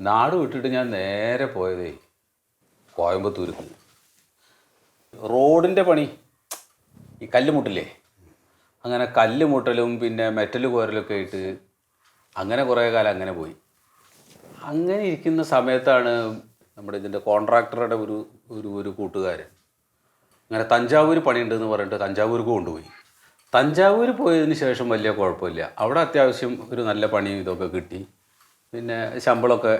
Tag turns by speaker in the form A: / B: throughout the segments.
A: നാട് വിട്ടിട്ട് ഞാൻ നേരെ പോയതേ കോയമ്പത്തൂർക്ക് റോഡിന്റെ പണി ഈ കല്ലുമുട്ടില്ലേ അങ്ങനെ കല്ലുമുട്ടലും പിന്നെ മെറ്റൽ കോരലൊക്കെ ആയിട്ട് അങ്ങനെ കുറേ കാലം അങ്ങനെ പോയി. അങ്ങനെ ഇരിക്കുന്ന സമയത്താണ് നമ്മുടെ ഇതിന്റെ കോൺട്രാക്ടറുടെ ഒരു ഒരു ഒരു കൂട്ടുകാരൻ. അങ്ങനെ തഞ്ചാവൂർ പണിയുണ്ടെന്ന് പറഞ്ഞിട്ട് തഞ്ചാവൂർക്ക് കൊണ്ടുപോയി. തഞ്ചാവൂർ പോയതിന് ശേഷം വലിയ കുഴപ്പമില്ല. അവിടെ അത്യാവശ്യം ഒരു നല്ല പണിയും ഇതൊക്കെ കിട്ടി. പിന്നെ ശമ്പളമൊക്കെ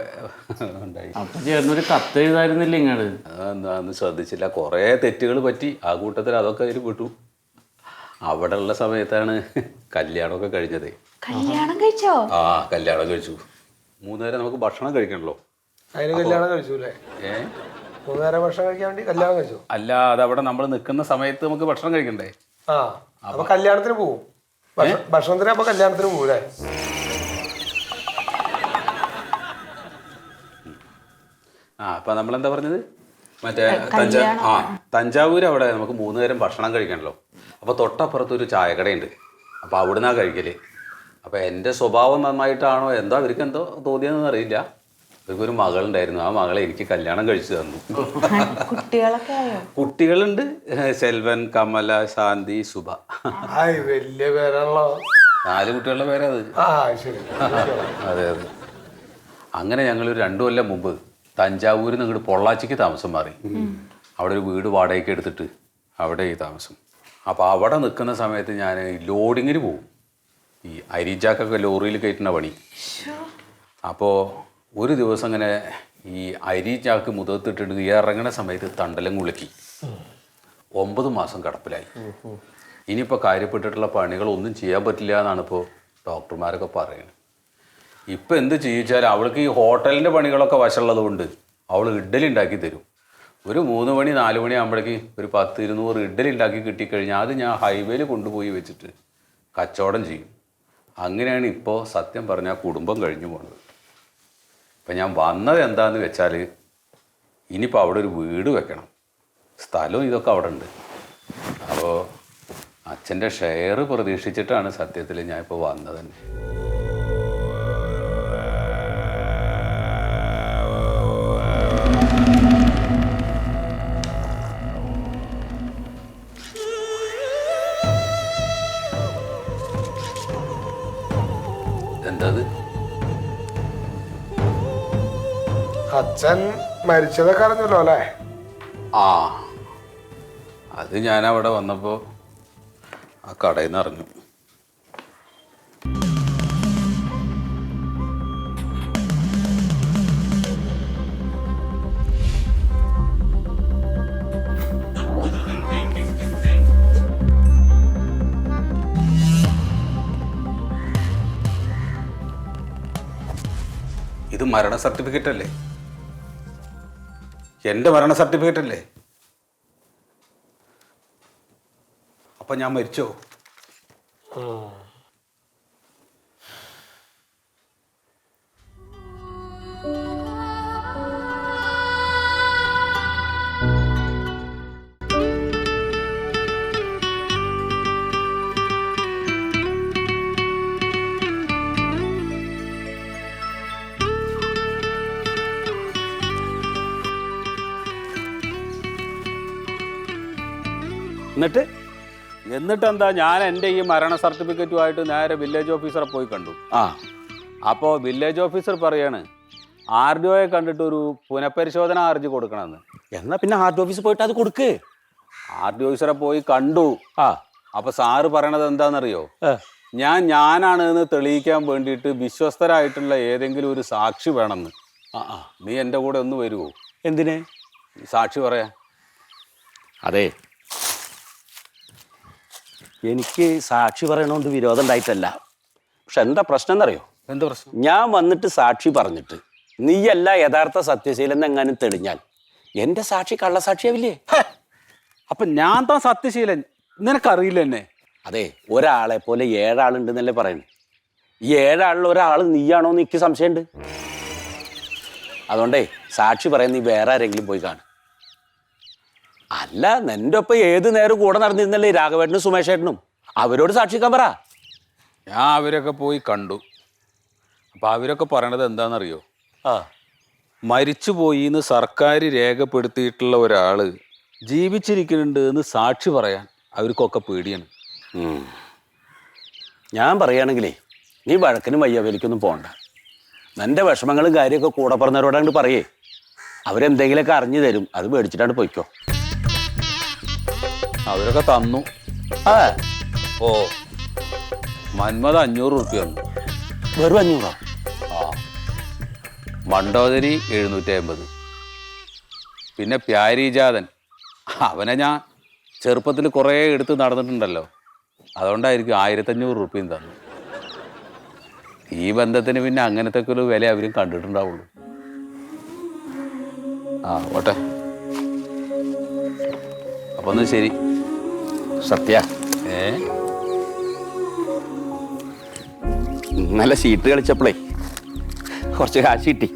A: ഉണ്ടായി.
B: അപ്പൊ ചേർന്നൊരു കത്ത് എഴുതായിരുന്നില്ല ഇങ്ങോട്ട്
A: അതൊന്നും ശ്രദ്ധിച്ചില്ല. കുറേ തെറ്റുകൾ പറ്റി. ആ കൂട്ടത്തിൽ അതൊക്കെ അതിൽ വിട്ടു അവിടെ ഉള്ള സമയത്താണ് കല്യാണമൊക്കെ കഴിഞ്ഞത്.
C: കല്യാണം കഴിച്ചോ?
A: ആ കല്യാണം കഴിച്ചു. മൂന്നുനേരം നമുക്ക് ഭക്ഷണം കഴിക്കണല്ലോ.
D: അതിന് കല്യാണം കഴിച്ചു അല്ലേ
A: ഏ
D: ഭക്ഷണം കഴിക്കാൻ വേണ്ടി കല്യാണം കഴിച്ചു?
A: അല്ല അതവിടെ നമ്മൾ നിൽക്കുന്ന സമയത്ത് നമുക്ക് ഭക്ഷണം കഴിക്കണ്ടേ?
D: ആ അപ്പൊ കല്യാണത്തിന് പോവും. ഭക്ഷ- ഭക്ഷണത്തിന് അപ്പൊ കല്യാണത്തിന് പോകൂലേ
A: ആ നമ്മൾ എന്താ പറഞ്ഞത്? മറ്റേ തഞ്ചാ ആ തഞ്ചാവൂർ അവിടെ നമുക്ക് മൂന്ന് നേരം ഭക്ഷണം കഴിക്കണല്ലോ. അപ്പോൾ തൊട്ടപ്പുറത്ത് ഒരു ചായക്കടയുണ്ട്. അപ്പോൾ അവിടുന്നാ കഴിക്കൽ. അപ്പോൾ എന്റെ സ്വഭാവം നന്നായിട്ടാണോ എന്തോ അവർക്ക് എന്തോ തോന്നിയതെന്ന് അറിയില്ല. അവർക്കൊരു മകളുണ്ടായിരുന്നു. ആ മകളെ എനിക്ക് കല്യാണം കഴിച്ചു തന്നു.
C: കുട്ടികളൊക്കെ ആയോ?
A: കുട്ടികളുണ്ട്. സെൽവൻ കമല ശാന്തി സുഭ.
D: ആയി വലിയ പേരാണല്ലോ.
A: നാല് കുട്ടികളുടെ പേരാ അത്.
D: ആ ശരി.
A: അതെ അതെ. അങ്ങനെ ഞങ്ങൾ രണ്ടു കൊല്ലം മുമ്പ് തഞ്ചാവൂരിൽ നിന്ന് ഇങ്ങോട്ട് പൊള്ളാച്ചിക്ക് താമസം മാറി. അവിടെ ഒരു വീട് വാടകയ്ക്ക് എടുത്തിട്ട് അവിടെ ഈ താമസം. അപ്പോൾ അവിടെ നിൽക്കുന്ന സമയത്ത് ഞാൻ ലോഡിങ്ങിന് പോകും ഈ അരിജാക്കൊക്കെ ലോറിയിൽ കയറ്റുന്ന പണി. അപ്പോൾ ഒരു ദിവസം ഇങ്ങനെ ഈ അരി ചാക്ക് മുതത്തിട്ടിട്ട് ഇറങ്ങണ സമയത്ത് തണ്ടലും കുളുക്കി ഒമ്പത് മാസം കിടപ്പിലായി. ഇനിയിപ്പോൾ കാര്യപ്പെട്ടിട്ടുള്ള പണികളൊന്നും ചെയ്യാൻ പറ്റില്ല എന്നാണ് ഇപ്പോൾ ഡോക്ടർമാരൊക്കെ പറയുന്നത് ഇപ്പം എന്ത് ചെയ്യിച്ചാൽ അവൾക്ക് ഈ ഹോട്ടലിന്റെ പണികളൊക്കെ വശമുള്ളത് കൊണ്ട് അവൾ ഇഡ്ഡലി ഉണ്ടാക്കി തരും. ഒരു മൂന്ന് മണി നാല് മണി ആകുമ്പോഴേക്ക് ഒരു പത്ത് ഇരുന്നൂറ് ഇഡ്ഡലി ഉണ്ടാക്കി കിട്ടിക്കഴിഞ്ഞാൽ അത് ഞാൻ ഹൈവേയിൽ കൊണ്ടുപോയി വെച്ചിട്ട് കച്ചവടം ചെയ്യും. അങ്ങനെയാണ് ഇപ്പോൾ സത്യം പറഞ്ഞാൽ കുടുംബം കഴിഞ്ഞു പോണത്. ഇപ്പം ഞാൻ വന്നത് എന്താന്ന് വെച്ചാൽ ഇനിയിപ്പോൾ അവിടെ ഒരു വീട് വെക്കണം. സ്ഥലവും ഇതൊക്കെ അവിടെ ഉണ്ട്. അപ്പോൾ അച്ഛന്റെ ഷെയർ പ്രതീക്ഷിച്ചിട്ടാണ് സത്യത്തിൽ ഞാൻ ഇപ്പോൾ വന്നത് തന്നെ. എന്താ അത്
D: അച്ഛൻ മരിച്ചതൊക്കെ അറിഞ്ഞല്ലോ അല്ലേ?
A: ആ അത് ഞാൻ അവിടെ വന്നപ്പോൾ ആ കടയിൽ നിന്ന് അറിഞ്ഞു. മരണ സർട്ടിഫിക്കറ്റ് അല്ലേ എന്റെ മരണ സർട്ടിഫിക്കറ്റ് അല്ലേ അപ്പം ഞാൻ മരിച്ചോ? എന്നിട്ട് എന്നിട്ട് എന്താ ഞാൻ എന്റെ ഈ മരണ സർട്ടിഫിക്കറ്റുമായിട്ട് നേരെ വില്ലേജ് ഓഫീസറെ പോയി കണ്ടു.
E: ആ.
A: അപ്പോൾ വില്ലേജ് ഓഫീസർ പറയാണ് ആർ ഡി ഒയെ കണ്ടിട്ട് ഒരു പുനഃപരിശോധന ഹർജി കൊടുക്കണമെന്ന്.
E: എന്നാ പിന്നെ ആർ ഡി ഓഫീസിൽ പോയിട്ട് അത് കൊടുക്ക്.
A: ആർ ഡി ഓഫീസറെ പോയി കണ്ടു.
E: ആ.
A: അപ്പോൾ സാറ് പറയണത് എന്താണെന്നറിയോ? ഞാൻ ഞാനാണ് എന്ന് തെളിയിക്കാൻ വേണ്ടിയിട്ട് വിശ്വസ്തരായിട്ടുള്ള ഏതെങ്കിലും ഒരു സാക്ഷി വേണമെന്ന്.
E: ആ ആ.
A: നീ എന്റെ കൂടെ ഒന്ന് വരുമോ
E: എന്തിനെ?
A: സാക്ഷി പറയാ.
E: അതെ. എനിക്ക് സാക്ഷി പറയണോണ്ട് വിരോധം ഉണ്ടായിട്ടല്ല. പക്ഷെ എന്താ പ്രശ്നം എന്നറിയോ?
A: എന്താ പ്രശ്നം?
E: ഞാൻ വന്നിട്ട് സാക്ഷി പറഞ്ഞിട്ട് നീയല്ല യഥാർത്ഥ സത്യശീലൻ എങ്ങാനും തെളിഞ്ഞാൽ എന്റെ സാക്ഷി കള്ളസാക്ഷിയാവില്ലേ?
A: അപ്പൊ ഞാൻ താൻ സത്യശീലൻ. നിനക്കറിയില്ല എന്നെ?
E: അതെ ഒരാളെ പോലെ ഏഴാളുണ്ടെന്നല്ലേ പറയുന്നത് ഈ ഏഴാളിൽ ഒരാൾ നീയാണോ എന്ന് എനിക്ക് സംശയമുണ്ട്. അതുകൊണ്ടേ സാക്ഷി പറയാൻ നീ വേറെ ആരെങ്കിലും പോയി കാണും. അല്ല നിന്റെ ഒപ്പം ഏത് നേരം കൂടെ നടന്നിരുന്നല്ലേ രാഘവേട്ടനും സുമേഷേട്ടനും? അവരോട് സാക്ഷിക്കാൻ പറ.
A: ഞാൻ അവരൊക്കെ പോയി കണ്ടു. അപ്പൊ അവരൊക്കെ പറയണത് എന്താണെന്നറിയോ?
E: ആ.
A: മരിച്ചുപോയി എന്ന് സർക്കാർ രേഖപ്പെടുത്തിയിട്ടുള്ള ഒരാൾ ജീവിച്ചിരിക്കുന്നുണ്ട് എന്ന് സാക്ഷി പറയാൻ അവർക്കൊക്കെ പേടിയാണ്.
E: ഉം. ഞാൻ പറയുകയാണെങ്കിലേ നീ വഴക്കിനും വയ്യവലിക്കൊന്നും പോണ്ട. നിന്റെ വിഷമങ്ങളും കാര്യമൊക്കെ കൂടെ പറഞ്ഞവരോടാണ്ട് പറയേ. അവരെന്തെങ്കിലുമൊക്കെ അറിഞ്ഞു തരും. അത് മേടിച്ചിട്ടാണ് പോയിക്കോ.
A: അവരൊക്കെ തന്നു.
E: അതെ
A: ഓ മന്മത അഞ്ഞൂറ് റുപ്യ തന്നു
E: വെറും അഞ്ഞൂറോ?
A: ആ മണ്ടോദരി എഴുന്നൂറ്റി അമ്പത് പിന്നെ പ്യാരിജാതൻ. അവനെ ഞാൻ ചെറുപ്പത്തിൽ കുറേ എടുത്ത് നടന്നിട്ടുണ്ടല്ലോ. അതുകൊണ്ടായിരിക്കും ആയിരത്തഞ്ഞൂറ് റുപ്യയും തന്നു. ഈ ബന്ധത്തിന് പിന്നെ അങ്ങനത്തെ ഒരു വില അവരും കണ്ടിട്ടുണ്ടാവുള്ളൂ. ആ ഓട്ടെ. അപ്പൊ ശരി.
E: സത്യ.
A: ഏ?
E: നല്ല ഷീറ്റ് കളിച്ചപ്പോഴേ കുറച്ച് കാശ് കിട്ടി.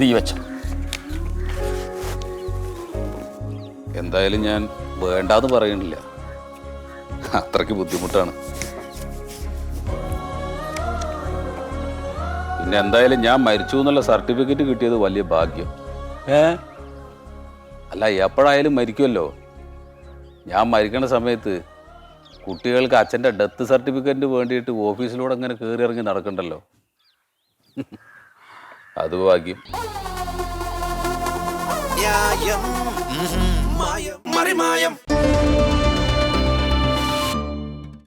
E: ഇത് വെച്ചോ.
A: എന്തായാലും ഞാൻ വേണ്ടാന്ന് പറയണില്ല അത്രയ്ക്ക് ബുദ്ധിമുട്ടാണ്. പിന്നെ എന്തായാലും ഞാൻ മരിച്ചു എന്നുള്ള സർട്ടിഫിക്കറ്റ് കിട്ടിയത് വലിയ ഭാഗ്യം.
E: ഏ?
A: അല്ല എപ്പോഴായാലും മരിക്കുമല്ലോ. ഞാൻ മരിക്കണ സമയത്ത് കുട്ടികൾക്ക് അച്ഛന്റെ ഡെത്ത് സർട്ടിഫിക്കറ്റിന് വേണ്ടിയിട്ട് ഓഫീസിലൂടെ അങ്ങനെ കയറി ഇറങ്ങി നടക്കണ്ടല്ലോ. അത് ഭാഗ്യം.
F: മറിമായം.